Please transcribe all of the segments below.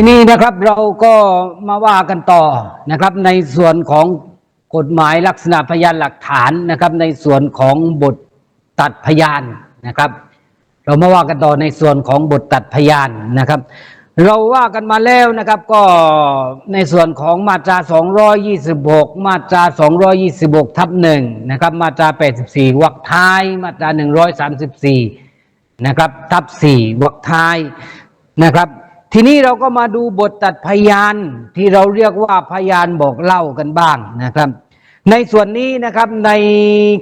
ทีนี้นะครับเราก็มาว่ากันต่อนะครับ ในส่วนของกฎหมายลักษณะพยานหลักฐานนะครับ ในส่วนของบทตัดพยานนะครับ เรามาว่ากันต่อในส่วนของบทตัดพยานนะครับ เราว่ากันมาแล้วนะครับก็ในส่วนของมาตรา 226 มาตรา 226 ทับหนึ่งนะครับ มาตรา 84วรรคท้าย มาตรา 134 นะครับ ทับ4วรรคท้ายนะครับ ทีนี้เราก็มาดูบทตัดพยานที่เราเรียกว่าพยานบอกเล่ากันบ้างนะครับ ในส่วนนี้นะครับใน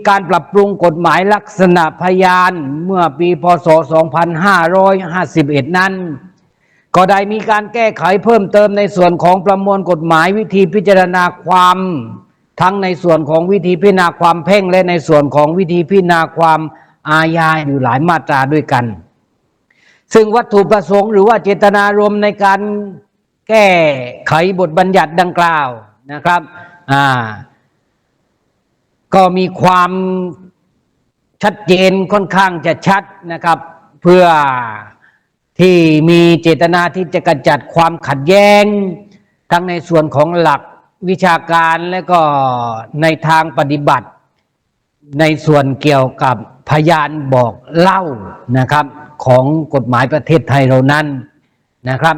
การปรับปรุงกฎหมายลักษณะพยานเมื่อปีพศ 2551 นั้น ก็ได้มีการแก้ไขเพิ่มเติมในส่วนของประมวลกฎหมายวิธีพิจารณาความทั้งในส่วนของวิธีพิจารณาความเพ่งและในส่วนของวิธีพิจารณาความอาญาอยู่หลายมาตราด้วยกัน ซึ่งวัตถุประสงค์หรือว่าเจตนารมณ์ในการแก้ไขบทบัญญัติดังกล่าวนะครับ อ่า ก็มีความชัดเจนค่อนข้างจะชัดนะครับ เพื่อที่มีเจตนาที่จะกระจัดความขัดแย้ง ทั้งในส่วนของหลักวิชาการและก็ในทางปฏิบัติ ในส่วนเกี่ยวกับพยานบอกเล่านะครับ ของกฎหมายประเทศไทยเรานั้นนะครับ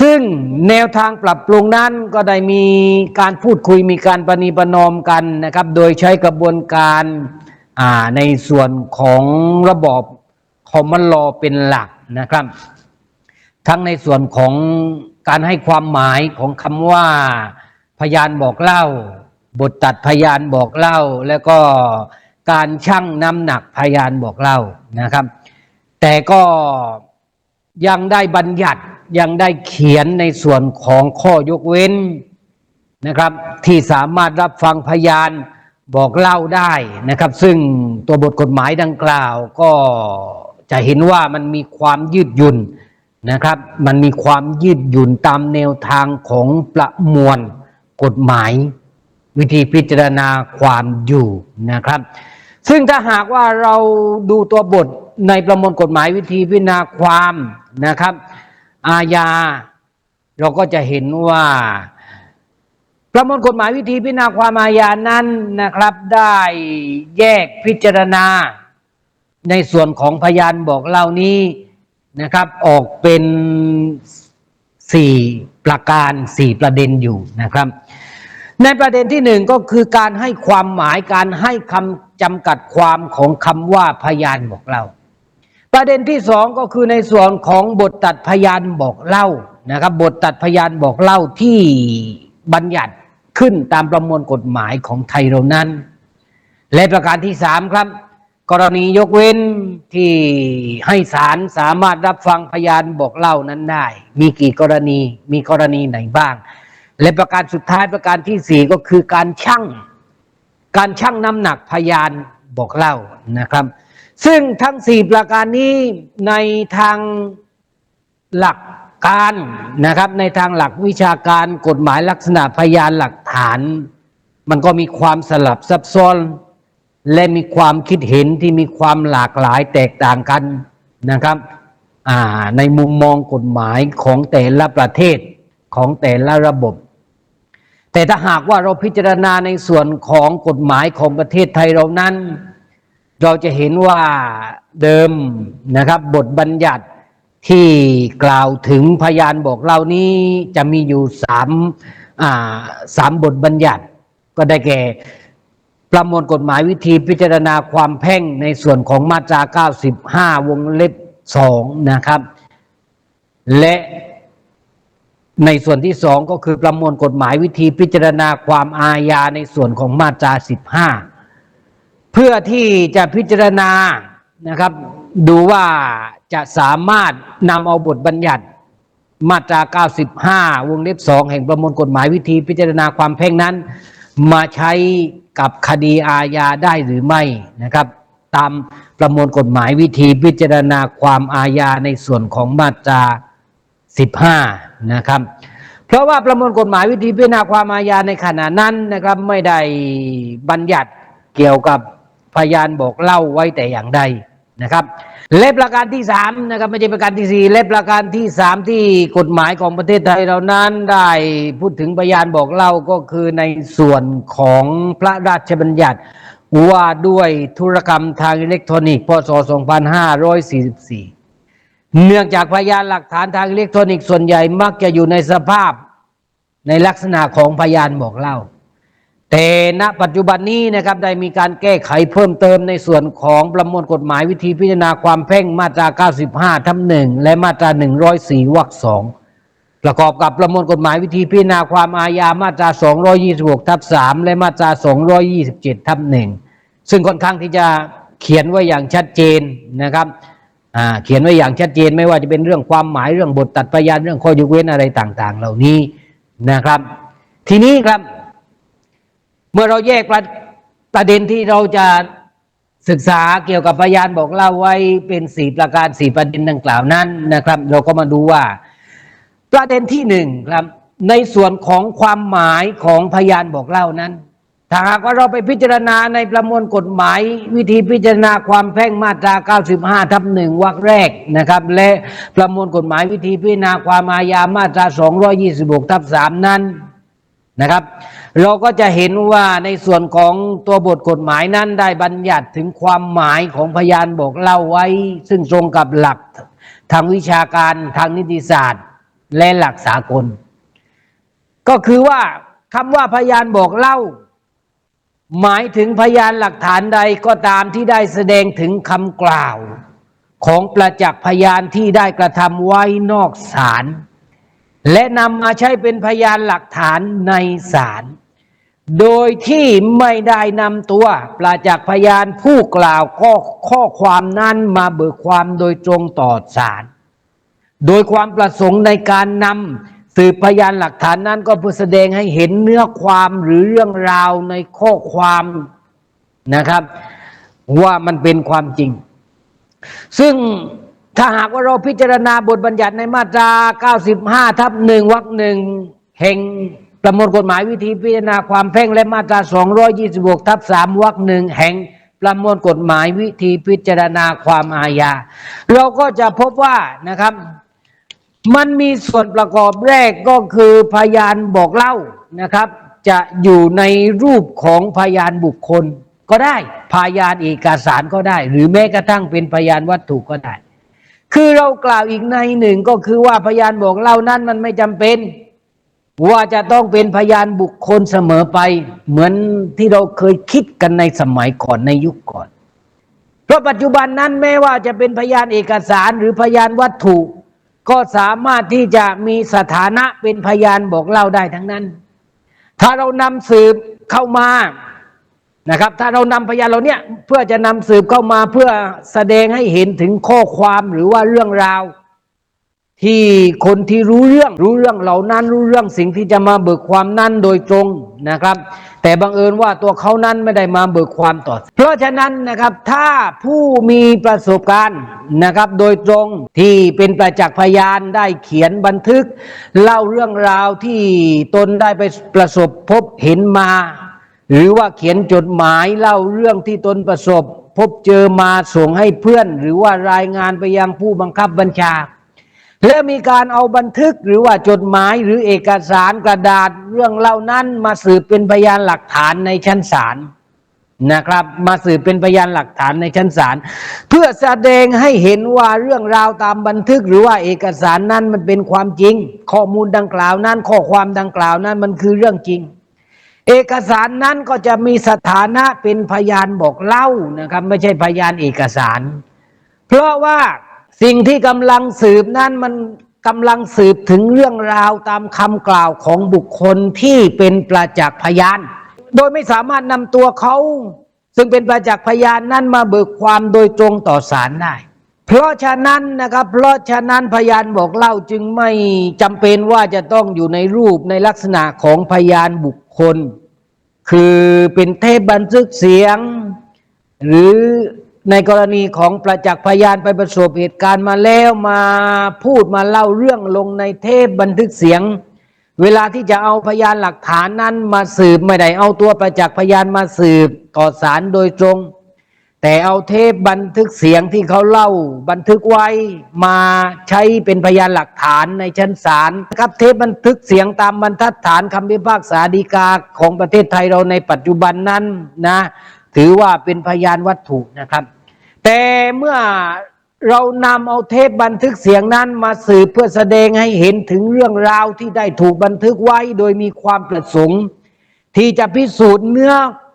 ซึ่งแนวทางปรับปรุงนั้นก็ได้มีการพูดคุยมีการประนีประนอมกันนะครับ โดยใช้กระบวนการาในส่วนของระบอบคอมมอนลอเป็นหลักนะครับ ทั้งในส่วนของการให้ความหมายของคำว่าพยานบอกเล่า บทตัดพยานบอกเล่า แล้วก็การชั่งน้ำหนักพยานบอกเล่านะครับ แต่ก็ยังได้บัญญัติยังได้เขียนในส่วนของข้อยกเว้นนะครับ ที่สามารถรับฟังพยานบอกเล่าได้นะครับ ซึ่งตัวบทกฎหมายดังกล่าวก็จะเห็นว่ามันมีความยืดหยุ่นนะครับ มันมีความยืดหยุ่นตามแนวทางของประมวลกฎหมาย วิธีพิจารณาความอยู่นะครับ ซึ่งถ้าหากว่าเราดูตัวบท ในประมวลกฎหมายวิธีพิจารณาความนะครับ อาญา เราก็จะเห็นว่า ประมวลกฎหมายวิธีพิจารณาความอาญานั้นนะครับ ได้แยกพิจารณา ในส่วนของพยานบอกเล่านี้นะครับ ออกเป็นสี่ประการสี่ประเด็นอยู่นะครับ ในประเด็นที่หนึ่งก็คือการให้ความหมายการให้คำจำกัดความของคำว่าพยานบอกเล่า ประเด็นที่สองก็คือในส่วนของบทตัดพยานบอกเล่านะครับ บทตัดพยานบอกเล่าที่บัญญัติขึ้นตามประมวลกฎหมายของไทยเรานั้น และประการที่สามครับ กรณียกเว้นที่ให้ศาลสามารถรับฟังพยานบอกเล่านั้นได้ มีกี่กรณีมีกรณีไหนบ้าง และประการสุดท้ายประการที่สี่ก็คือการชั่ง การชั่งน้ำหนักพยานบอกเล่านะครับ ซึ่งทั้งสี่ประการนี้ในทางหลักการนะครับในทางหลักวิชาการกฎหมายลักษณะพยานหลักฐาน มันก็มีความสลับซับซ้อน และมีความคิดเห็นที่มีความหลากหลายแตกต่างกันนะครับในมุมมองกฎหมายของแต่ละประเทศของแต่ละระบบ แต่ถ้าหากว่าเราพิจารณาในส่วนของกฎหมายของประเทศไทยเรานั้น เราจะเห็นว่าเดิมนะครับบทบัญญัติที่กล่าวถึงพยานบอกเล่านี้จะมีอยู่สามาสามบทบัญญัติ ก็ได้แก่ ประมวลกฎหมายวิธีพิจารณาความแพ่งในส่วนของมาตรา 95 วงเล็บ 2 นะครับ และในส่วนที่สองก็คือประมวลกฎหมายวิธีพิจารณาความอาญาในส่วนของมาตรา 15 พื่อที่จะพิจารณานะครับ ดูว่าจะสามารถนำเอาบทบัญญัติมาตรา 95 วงเล็บ 2 แห่งประมวลกฎหมายวิธีพิจารณาความแพ่งนั้น มาใช้กับคดีอาญาได้หรือไม่นะครับ ตามประมวลกฎหมายวิธีพิจารณาความอาญาในส่วนของมาตรา 15 นะครับ เพราะว่าประมวลกฎหมายวิธีพิจารณาความอาญาในขณะนั้นนะครับ ไม่ได้บัญญัติเกี่ยวกับ พยานบอกเล่าไว้แต่อย่างใดนะครับและประการที่สามนะครับไม่ใช่ประการที่สี่และประการที่สามที่กฎหมายของประเทศไทยเรานั้นได้พูดถึงพยานบอกเล่าก็คือในส่วนของพระราชบัญญัติว่าด้วยธุรกรรมทางอิเล็กทรอนิกส์พศ 2544 เนื่องจากพยานหลักฐานทางอิเล็กทรอนิกส์ส่วนใหญ่มักจะอยู่ในสภาพในลักษณะของพยานบอกเล่า แต่ณปัจจุบันนี้นะครับได้มีการแก้ไขเพิ่มเติมในส่วนของประมวลกฎหมายวิธีพิจารณาความแพ่งมาตรา 95ทับหนึ่งและมาตรา 104วรรคสองประกอบกับประมวลกฎหมายวิธีพิจารณาความอาญามาตรา 226ทับ3และมาตรา 227ทับหนึ่งซึ่งค่อนข้างที่จะเขียนไว้อย่างชัดเจนนะครับเขียนไว้อย่างชัดเจนไม่ว่าจะเป็นเรื่องความหมายเรื่องบทตัดพยานเรื่องข้อยกเว้นอะไรต่าง ๆ เหล่านี้นะครับ ทีนี้ครับ มื่อเราแยกประประเด็นที่เราจะศึกษาเกี่ยวกับพยานบอกเล่าไว้เป็นสี่ประการสี่ประเด็นดังกล่าวนั้นนะครับ เราก็มาดูว่า ประเด็นที่หนึ่งครับ ในส่วนของความหมายของพยานบอกเล่านั้นถ้าหากว่าเราไปพิจารณาในประมวลกฎหมาย วิธีพิจารณาความแพ่งมาตรา 95 ทับหนึ่งวรรคแรกนะครับ และประมวลกฎหมายวิธีพิจารณาความอาญามาตรา 226 ทับ3นั้นนะครับ เราก็จะเห็นว่าในส่วนของตัวบทกฎหมายนั้นได้บัญญัติถึงความหมายของพยานบอกเล่าไว้ ซึ่งตรงกับหลักทางวิชาการทางนิติศาสตร์ และหลักสากล ก็คือว่าคำว่าพยานบอกเล่า หมายถึงพยานหลักฐานใดก็ตามที่ได้แสดงถึงคำกล่าว ของประจักษ์พยานที่ได้กระทำไว้นอกศาลและนำมาใช้เป็นพยานหลักฐานในศาล โดยที่ไม่ได้นำตัวประจักพยานผู้กล่าวข้อข้อความนั้นมาเบิกความโดยตรงต่อศาลโดยความประสงค์ในการนำสืบพยานหลักฐานนั้นก็เพื่อแสดงให้เห็นเนื้อความหรือเรื่องราวในข้อความนะครับ ว่ามันเป็นความจริง ซึ่งถ้าหากว่าเราพิจารณาบทบัญญัติในมาตรา 95 ทับหนึ่งวรรคหนึ่งแห่ง ประมวลกฎหมายวิธีพิจารณาความแพ่งและมาตรา 226 ทับ 3 วรรคหนึ่งแห่งประมวลกฎหมายวิธีพิจารณาความอาญา เราก็จะพบว่านะครับ มันมีส่วนประกอบแรกก็คือพยานบอกเล่านะครับ จะอยู่ในรูปของพยานบุคคลก็ได้ พยานเอกสารก็ได้ หรือแม้กระทั่งเป็นพยานวัตถุก็ได้ คือเรากล่าวอีกในหนึ่งก็คือว่าพยานบอกเล่านั้นมันไม่จำเป็น ว่าจะต้องเป็นพยานบุคคลเสมอไป เหมือนที่เราเคยคิดกันในสมัยก่อนในยุคก่อน เพราะปัจจุบันนั้นแม้ว่าจะเป็นพยานเอกสารหรือพยานวัตถุ ก็สามารถที่จะมีสถานะเป็นพยานบอกเล่าได้ทั้งนั้น ถ้าเรานำสืบเข้ามานะครับ ถ้าเรานำพยานเราเนี่ยเพื่อจะนำสืบเข้ามาเพื่อแสดงให้เห็นถึงข้อความหรือว่าเรื่องราว ที่คนที่รู้เรื่องรู้เรื่องเหล่านั้นรู้เรื่องสิ่งที่จะมาเบิกความนั้นโดยตรงนะครับ แต่บังเอิญว่าตัวเขานั้นไม่ได้มาเบิกความต่อ เพราะฉะนั้นนะครับถ้าผู้มีประสบการณ์นะครับโดยตรงที่เป็นประจักษ์พยานได้เขียนบันทึก เล่าเรื่องราวที่ตนได้ไปประสบพบเห็นมา หรือว่าเขียนจดหมายเล่าเรื่องที่ตนประสบ พบเจอมาส่งให้เพื่อน หรือว่ารายงานไปยังผู้บังคับบัญชา และมีการเอาบันทึกหรือว่าจดหมายหรือเอกสารกระดาษเรื่องเล่านั้นมาสืบเป็นพยานหลักฐานในชั้นศาลนะครับ มาสืบเป็นพยานหลักฐานในชั้นศาลเพื่อแสดงให้เห็นว่าเรื่องราวตามบันทึกหรือว่าเอกสารนั้นมันเป็นความจริง ข้อมูลดังกล่าวนั้น ข้อความดังกล่าวนั้นมันคือเรื่องจริง เอกสารนั้นก็จะมีสถานะเป็นพยานบอกเล่านะครับ ไม่ใช่พยานเอกสาร เพราะว่า สิ่งที่กำลังสืบนั้นมันกำลังสืบถึงเรื่องราวตามคำกล่าวของบุคคลที่เป็นประจักษ์พยาน โดยไม่สามารถนำตัวเขา ซึ่งเป็นประจักษ์พยานนั้นมาเบิกความโดยตรงต่อศาลได้ เพราะฉะนั้นนะครับ เพราะฉะนั้นพยานบอกเล่าจึงไม่จำเป็นว่าจะต้องอยู่ในรูปในลักษณะของพยานบุคคล คือเป็นเทปบันทึกเสียง หรือ ในกรณีของประจักษ์พยานไปประสบเหตุการณ์มาแล้วมาพูดมาเล่าเรื่องลงในเทปบันทึกเสียง เวลาที่จะเอาพยานหลักฐานนั้นมาสืบไม่ได้เอาตัวประจักษ์พยานมาสืบต่อศาลโดยตรง แต่เอาเทปบันทึกเสียงที่เขาเล่าบันทึกไว้มาใช้เป็นพยานหลักฐานในชั้นศาลนะครับเทปบันทึกเสียงตามบรรทัดฐานคำพิพากษาฎีกาของประเทศไทยเราในปัจจุบันนั้นนะ ถือว่าเป็นพยานวัตถุนะครับ แต่เมื่อเรานำเอาเทปบันทึกเสียงนั้นมาสืบเพื่อแสดงให้เห็นถึงเรื่องราวที่ได้ถูกบันทึกไว้โดยมีความประสงค์ ที่จะพิสูจน์เนื้อ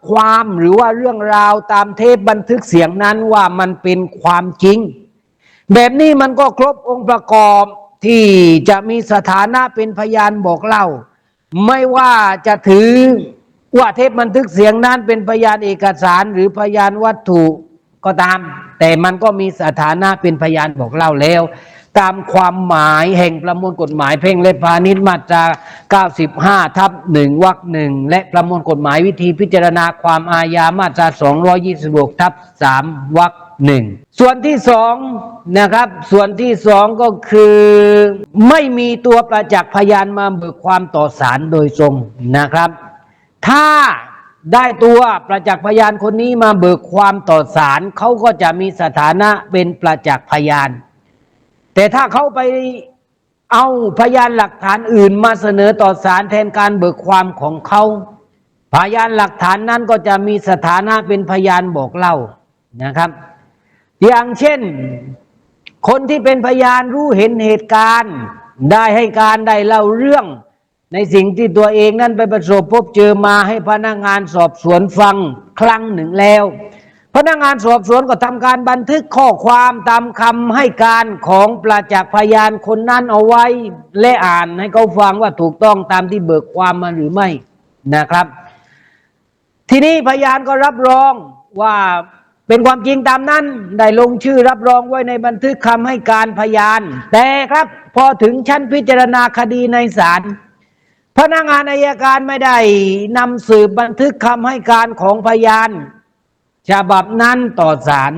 ความหรือว่าเรื่องราวตามเทปบันทึกเสียงนั้นว่ามันเป็นความจริง แบบนี้มันก็ครบองค์ประกอบที่จะมีสถานะเป็นพยานบอกเล่า ไม่ว่าจะถือว่าเทปบันทึกเสียงนั้นเป็นพยานเอกสารหรือพยานวัตถุ ก็ตาม แต่มันก็มีสถานะเป็นพยานบอกเล่าแล้ว ตามความหมายแห่งประมวลกฎหมายเพ่งและพาณิชย์มาตรา 95 ทับหนึ่งวรรคหนึ่งและประมวลกฎหมายวิธีพิจารณาความอาญามาตรา 226 ทับสามวรรคหนึ่งส่วนที่สองนะครับ ส่วนที่สองก็คือ ไม่มีตัวประจักษ์พยานมาเบิกความต่อศาลโดยตรงนะครับ ถ้า ได้ตัวประจักษ์พยานคนนี้มาเบิกความต่อศาลเขาก็จะมีสถานะเป็นประจักษ์พยาน แต่ถ้าเขาไปเอาพยานหลักฐานอื่นมาเสนอต่อศาลแทนการเบิกความของเขาพยานหลักฐานนั้นก็จะมีสถานะเป็นพยานบอกเล่านะครับ อย่างเช่น คนที่เป็นพยานรู้เห็นเหตุการณ์ ได้ให้การได้เล่าเรื่อง ในสิ่งที่ตัวเองนั้นไปประสบพบเจอมาให้พนักงานสอบสวนฟังครั้งหนึ่งแล้ว พนักงานสอบสวนก็ทำการบันทึกข้อความตามคำให้การของประจักษ์พยานคนนั้นเอาไว้ และอ่านให้เขาฟังว่าถูกต้องตามที่เบิกความมาหรือไม่นะครับ ทีนี้พยานก็รับรองว่าเป็นความจริงตามนั้น ได้ลงชื่อรับรองไว้ในบันทึกคำให้การพยาน แต่ครับพอถึงชั้นพิจารณาคดีในศาล พนักงานอายการไม่ได้นำสืบบันทึกคำให้การของพยานฉบับนั้นต่อศาล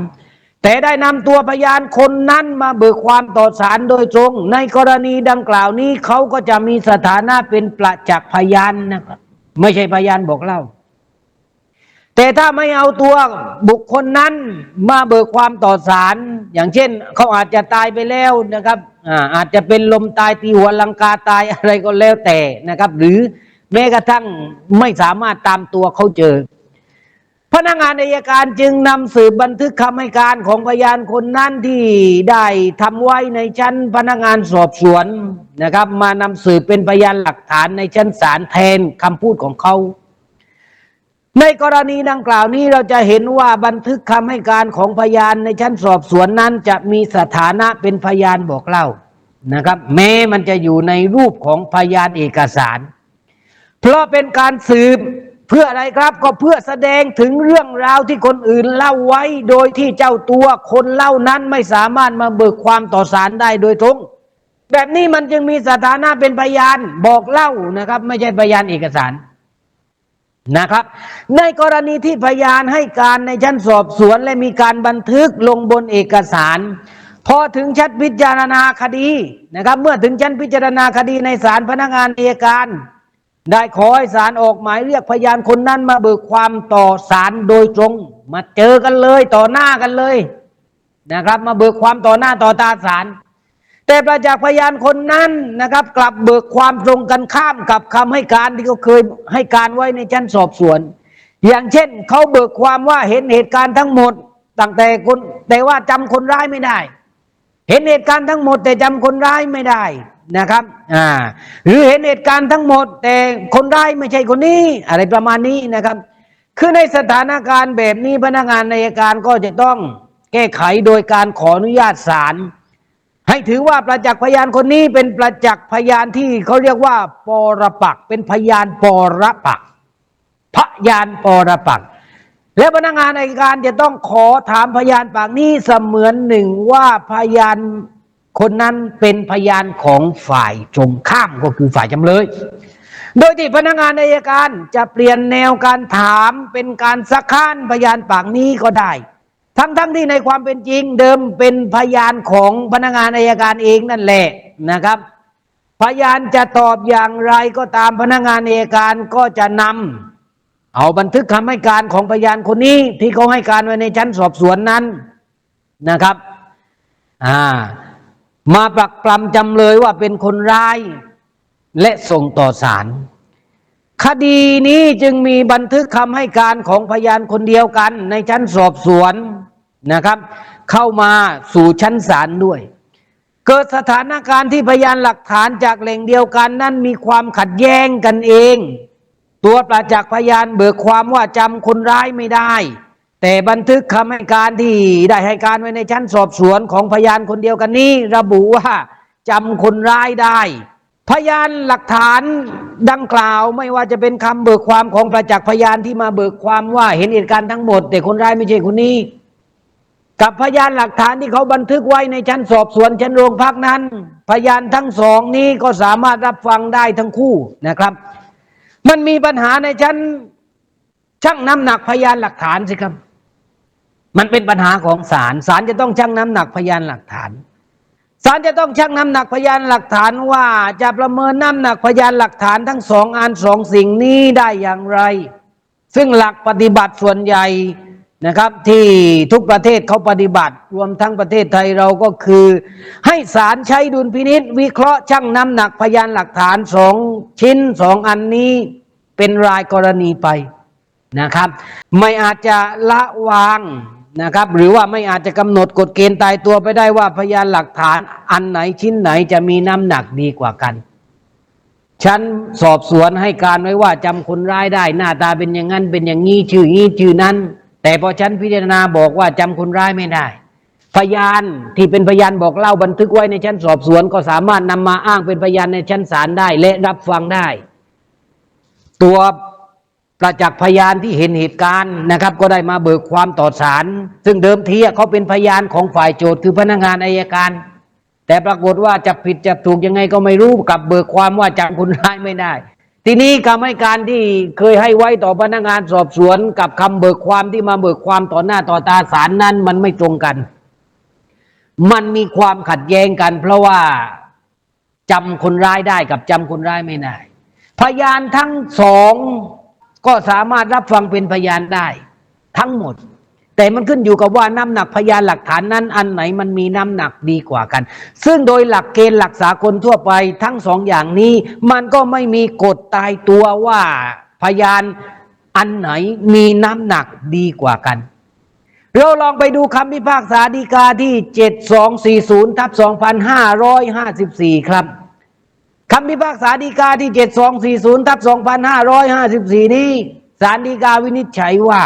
แต่ได้นำตัวพยานคนนั้นมาเบิกความต่อศาลโดยตรง ในกรณีดังกล่าวนี้เขาก็จะมีสถานะเป็นประจักษ์พยานนะครับ ไม่ใช่พยานบอกเล่า แต่ถ้าไม่เอาตัวบุคคลนั้นมาเบิกความต่อศาลอย่างเช่น เขาอาจจะตายไปแล้วนะครับ อาอาจจะเป็นลมตายตีหัวลังกาตายอะไรก็แล้วแต่นะครับ หรือแม้กระทั่งไม่สามารถตามตัวเขาเจอ พนักงานอัยการจึงนำสืบบันทึกคำให้การของพยานคนนั้นที่ได้ทำไว้ในชั้นพนักงานสอบสวนนะครับ มานำสืบเป็นพยานหลักฐานในชั้นศาลแทนคำพูดของเขา ในกรณีดังกล่าวนี้เราจะเห็นว่าบันทึกคำให้การของพยานในชั้นสอบสวนนั้น จะมีสถานะเป็นพยานบอกเล่านะครับ แม้มันจะอยู่ในรูปของพยานเอกสาร เพราะเป็นการสืบเพื่ออะไรครับก็เพื่อแสดงถึงเรื่องราวที่คนอื่นเล่าไว้ โดยที่เจ้าตัวคนเล่านั้นไม่สามารถมาเบิกความต่อศาลได้โดยตรงแบบนี้มันจึงมีสถานะเป็นพยานบอกเล่านะครับ ไม่ใช่พยานเอกสาร นะครับ ในกรณีที่พยานให้การในชั้นสอบสวนและมีการบันทึกลงบนเอกสาร พอถึงชั้นพิจารณาคดีนะครับ เมื่อถึงชั้นพิจารณาคดีในศาลพนักงานอัยการ ได้ขอให้ศาลออกหมายเรียกพยานคนนั้นมาเบิกความต่อศาลโดยตรง มาเจอกันเลยต่อหน้ากันเลยนะครับ มาเบิกความต่อหน้าต่อตาศาล แต่ประจักษ์พยานคนนั้นนะครับ กลับเบิกความตรงกันข้ามกับคำให้การที่เขาเคยให้การไว้ในชั้นสอบสวน อย่างเช่นเขาเบิกความว่าเห็นเหตุการณ์ทั้งหมดตั้งแต่คนแต่ว่าจำคนร้ายไม่ได้ เห็นเหตุการณ์ทั้งหมด แต่จำคนร้ายไม่ได้นะครับอ่าหรือเห็นเหตุการณ์ทั้งหมด แต่คนร้ายไม่ใช่คนนี้ อะไรประมาณนี้นะครับคือในสถานการณ์แบบนี้พนักงานในการก็จะต้องแก้ไขโดยการขออนุญาตศาล ให้ถือว่าประจักษ์พยานคนนี้เป็นประจักษ์พยานที่เขาเรียกว่า ปรปักเป็นพยานปรปักพยานปรปักและพนักงานในการจะต้องขอถามพยานปากนี้เสมือนหนึ่งว่าพยานคนนั้นเป็นพยานของฝ่ายตรงข้ามก็คือฝ่ายจำเลย โดยที่พนักงานในการจะเปลี่ยนแนวการถามเป็นการสักค้านพยานปากนี้ก็ได้ ทั้งทั้งที่ในความเป็นจริงเดิมเป็นพยานของพนักงานอายการเองนั่นแหละนะครับ พยานจะตอบอย่างไรก็ตามพนักงานอายการก็จะนำเอาบันทึกคำให้การของพยานคนนี้ที่เขาให้การไว้ในชั้นสอบสวนนั้นนะครับอ่ามาปรักปรำจำเลยว่าเป็นคนร้าย และส่งต่อศาล คดีนี้จึงมีบันทึกคำให้การของพยานคนเดียวกัน ในชั้นสอบสวนนะครับ เข้ามาสู่ชั้นศาลด้วย เกิดสถานการณ์ที่พยานหลักฐานจากแหล่งเดียวกันนั้นมีความขัดแย้งกันเอง ตัวประจักษ์พยานเบิกความว่าจำคนร้ายไม่ได้ แต่บันทึกคำให้การที่ได้ให้การไว้ในชั้นสอบสวนของพยานคนเดียวกันนี้ ระบุว่าจำคนร้ายได้ พยานหลักฐาน ดังกล่าวไม่ว่าจะเป็นคำเบิกความของประจักษ์พยานที่มาเบิกความว่าเห็นเหตุการณ์ทั้งหมด แต่คนร้ายไม่ใช่คนนี้ กับพยานหลักฐานที่เขาบันทึกไว้ในชั้นสอบสวนชั้นโรงพักนั้น พยานทั้งสองนี้ก็สามารถรับฟังได้ทั้งคู่นะครับ มันมีปัญหาในชั้นชั่งน้ำหนักพยานหลักฐานสิครับ มันเป็นปัญหาของศาลศาลจะต้องชั่งน้ำหนักพยานหลักฐาน ศาลจะต้องชั่งน้ำหนักพยานหลักฐานว่าจะประเมินน้ำหนักพยานหลักฐานทั้งสองอันสองสิ่งนี้ได้อย่างไร ซึ่งหลักปฏิบัติส่วนใหญ่นะครับ ที่ทุกประเทศเขาปฏิบัติ รวมทั้งประเทศไทยเราก็คือ ให้ศาลใช้ดุลพินิษวิเคราะห์ชั่งน้ำหนักพยานหลักฐานสองชิ้นสองอันนี้เป็นรายกรณีไปนะครับ ไม่อาจจะละวาง นะครับ หรือว่าไม่อาจจะกำหนดกฎเกณฑ์ตายตัวไปได้ว่าพยานหลักฐานอันไหนชิ้นไหนจะมีน้ำหนักดีกว่ากันฉันสอบสวนให้การไว้ว่าจำคนร้ายได้ หน้าตาเป็นอย่างนั้นเป็นอย่างนี้ชื่อนี้ชื่อนั้น แต่พอฉันพิจารณาบอกว่าจำคนร้ายไม่ได้ พยานที่เป็นพยานบอกเล่าบันทึกไว้ในชั้นสอบสวนก็สามารถนำมาอ้างเป็นพยานในชั้นศาลได้และรับฟังได้ ตัว ประจักษ์พยานที่เห็นเหตุการณ์นะครับ ก็ได้มาเบิกความต่อศาลซึ่งเดิมทีเขาเป็นพยานของฝ่ายโจทย์คือพนักงานอายการ แต่ปรากฏว่าจะผิดจะถูกยังไงก็ไม่รู้กับเบิกความว่าจำคนร้ายไม่ได้ ทีนี้คำให้การที่เคยให้ไว้ต่อพนักงานสอบสวน กับคำเบิกความที่มาเบิกความต่อหน้าต่อตาศาลนั้นมันไม่ตรงกัน มันมีความขัดแย้งกัน เพราะว่าจำคนร้ายได้กับจำคนร้ายไม่ได้ พยานทั้งสอง ก็สามารถรับฟังเป็นพยานได้ ทั้งหมด แต่มันขึ้นอยู่กับว่าน้ำหนักพยานหลักฐานนั้น อันไหนมันมีน้ำหนักดีกว่ากัน ซึ่งโดยหลักเกณฑ์หลักสากลทั่วไปทั้งสองอย่างนี้ มันก็ไม่มีกฎตายตัวว่าพยานอันไหนมีน้ำหนักดีกว่ากัน เราลองไปดูคำพิพากษาฎีกาที่ 7240ทับ2554 ครับ คำพิพากษาฎีกาที่ 7240ทับ2554 นี้ศาลฎีกาวินิจฉัยว่า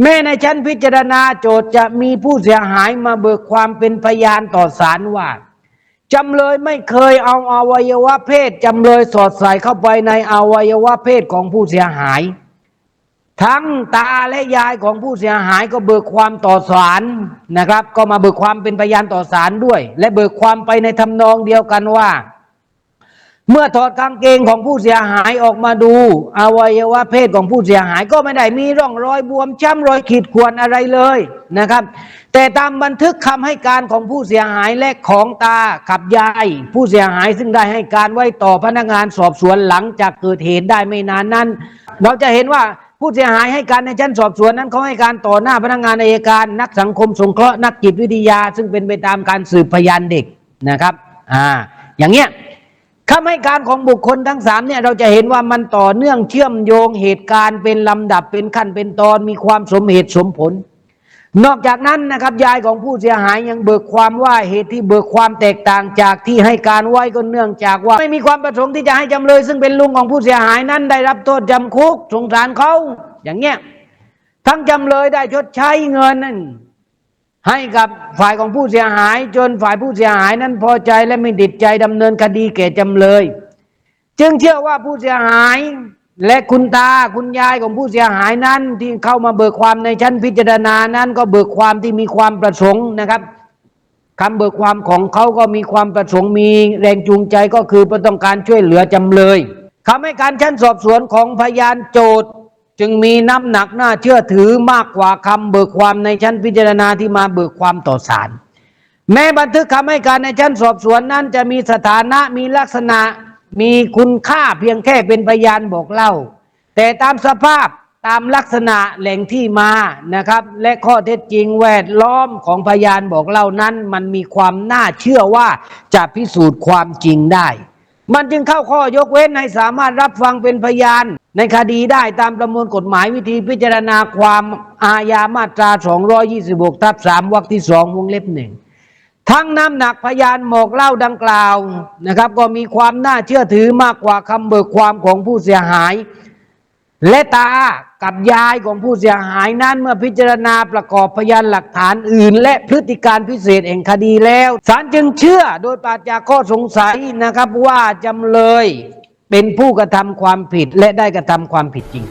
แม้ในชั้นพิจารณาโจทย์จะมีผู้เสียหายมาเบิกความเป็นพยานต่อศาลว่าจำเลยไม่เคยเอาอวัยวะเพศจำเลยสอดใส่เข้าไปในอวัยวะเพศของผู้เสียหาย ทั้งตาและยายของผู้เสียหายก็เบิกความต่อศาลนะครับ ก็มาเบิกความเป็นพยานต่อศาลด้วย และเบิกความไปในทำนองเดียวกันว่า เมื่อถอดกางเกงของผู้เสียหายออกมาดู อวัยวะเพศของผู้เสียหายก็ไม่ได้มีร่องรอยบวมช้ำรอยขีดข่วนอะไรเลยนะครับ แต่ตามบันทึกคำให้การของผู้เสียหายและของตากับยาย ผู้เสียหายซึ่งได้ให้การไว้ต่อพนักงานสอบสวนหลังจากเกิดเหตุได้ไม่นานนั้น เราจะเห็นว่าผู้เสียหายให้การในชั้นสอบสวนนั้นเขาให้การต่อหน้าพนักงานอัยการ นักสังคมสงเคราะห์นักจิตวิทยา ซึ่งเป็นไปตามการสืบพยานเด็กนะครับอ่าอย่างเงี้ย คำให้การของบุคคลทั้งสามเนี่ยเราจะเห็นว่ามันต่อเนื่องเชื่อมโยงเหตุการณ์เป็นลำดับเป็นขั้นเป็นตอนมีความสมเหตุสมผล นอกจากนั้นนะครับยายของผู้เสียหายยังเบิกความว่าเหตุที่เบิกความแตกต่างจากที่ให้การไว้ก็เนื่องจากว่า ไม่มีความประสงค์ที่จะให้จำเลย ซึ่งเป็นลุงของผู้เสียหายนั้นได้รับโทษจำคุกสงสารเขาอย่างเงี้ยทั้งจำเลยได้ชดใช้เงินนั่น ให้กับฝ่ายของผู้เสียหาย จนฝ่ายผู้เสียหายนั้นพอใจและไม่ติดใจดำเนินคดีแก่จำเลย จึงเชื่อว่าผู้เสียหายและคุณตาคุณยายของผู้เสียหายนั้นที่เข้ามาเบิกความในชั้นพิจารณานั้น ก็เบิกความที่มีความประสงค์นะครับคำเบิกความของเขาก็มีความประสงค์มีแรงจูงใจก็คือต้องการช่วยเหลือจำเลยคำให้การชั้นสอบสวนของพยานโจทย์ จึงมีน้ำหนักน่าเชื่อถือมากกว่าคำเบิกความในชั้นพิจารณาที่มาเบิกความต่อศาลแม้บันทึกคำให้การในชั้นสอบสวนนั้นจะมีสถานะมีลักษณะมีคุณค่าเพียงแค่เป็นพยานบอกเล่า แต่ตามสภาพตามลักษณะแหล่งที่มานะครับ และข้อเท็จจริงแวดล้อมของพยานบอกเล่านั้น มันมีความน่าเชื่อว่าจะพิสูจน์ความจริงได้ มันจึงเข้าข้อยกเว้นให้สามารถรับฟังเป็นพยาน ในคดีได้ตามประมวลกฎหมายวิธีพิจารณาความอาญามาตรา 226 ทับ 3 วรรคที่ 2 วงเล็บหนึ่งทั้งน้ำหนักพยานหมอกเล่าดังกล่าวนะครับ ก็มีความน่าเชื่อถือมากกว่าคำเบิกความของผู้เสียหาย และตากับยายของผู้เสียหายนั้นเมื่อพิจารณาประกอบพยานหลักฐานอื่น และพฤติการพิเศษแห่งคดีแล้วศาลจึงเชื่อโดยปราศจากข้อสงสัยนะครับว่าจำเลย เป็นผู้กระทำความผิดและได้กระทำความผิดจริง